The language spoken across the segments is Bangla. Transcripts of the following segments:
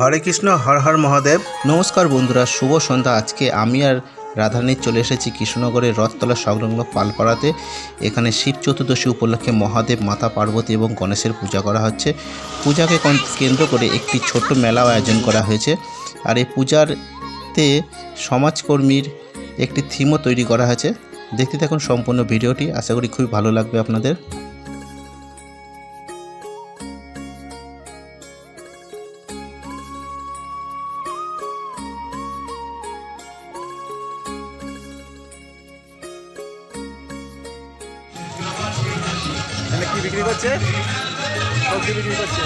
হরে কৃষ্ণ, হর হর মহাদেব। নমস্কার বন্ধুরা, শুভ সন্ধ্যা। আজকে আমি আর রাধারানী চলে এসেছি কৃষ্ণনগরের রথতলা সংলগ্ন পালপাড়াতে। এখানে শিব চতুর্দশী উপলক্ষে মহাদেব, মাতা পার্বতী এবং গণেশের পূজা করা হচ্ছে। পূজাকে কন- কেন্দ্র করে একটি ছোট্ট মেলাও আয়োজন করা হয়েছে। আর এই পূজারতে সমাজকর্মীর একটি থিমও তৈরি করা হয়েছে। দেখতে থাকুন সম্পূর্ণ ভিডিওটি। আশা করি খুবই ভালো লাগবে আপনাদের। কি বিক্রি করছে। সবজি বিক্রি করছে।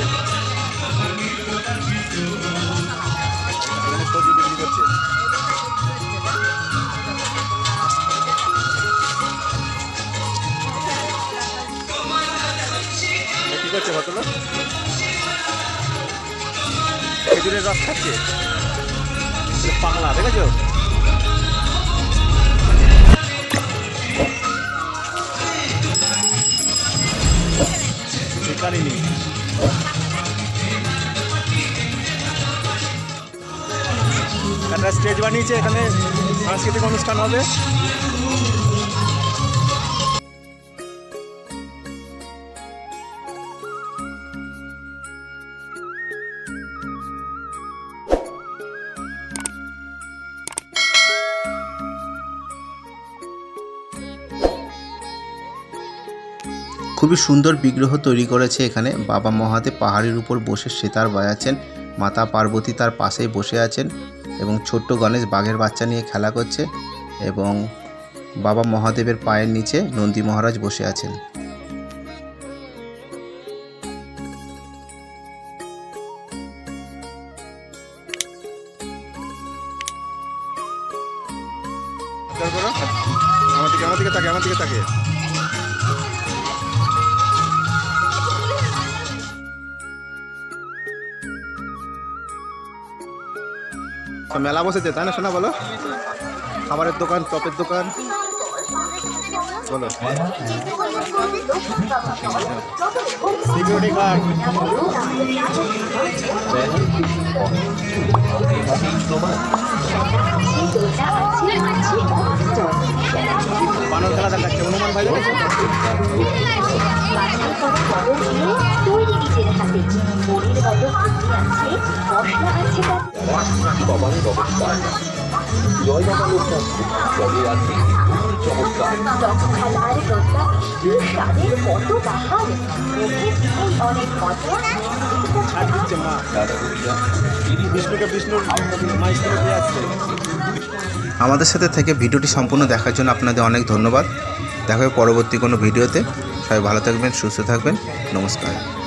সবজি বিক্রি করছে। কি করছে ভদ্রলোক? খেজুরের রস খাচ্ছে। পাগলা, দেখেছ? শিকারিনী একটা স্টেজ বানিয়েছে এখানে সাংস্কৃতিক অনুষ্ঠান হবে। খুবই সুন্দর বিগ্রহ তৈরি করেছে এখানে। বাবা মহাদেব পাহাড়ের উপর বসে সেতার বাজাচ্ছেন, মাতা পার্বতী তার পাশেই বসে আছেন এবং ছোট্ট গণেশ বাঘের বাচ্চা নিয়ে খেলা করছে এবং বাবা মহাদেবের পায়ের নিচে নন্দী মহারাজ বসে আছেন। আমার দিকে আমার দিকে তাকে আমার দিকে তাকে তো মেলা বসেছে, তাই না শোনা বলো? খাবারের দোকান, চপের দোকান। বলো। সিকিউরিটি গার্ড বানর খেলা দেখাচ্ছে, হনুমান ভাই? হাতে আমাদের সাথে থেকে ভিডিওটি সম্পূর্ণ দেখার জন্য আপনাদের অনেক ধন্যবাদ। দেখা পরবর্তী কোনো ভিডিওতে। সবাই ভালো থাকবেন, সুস্থ থাকবেন। নমস্কার।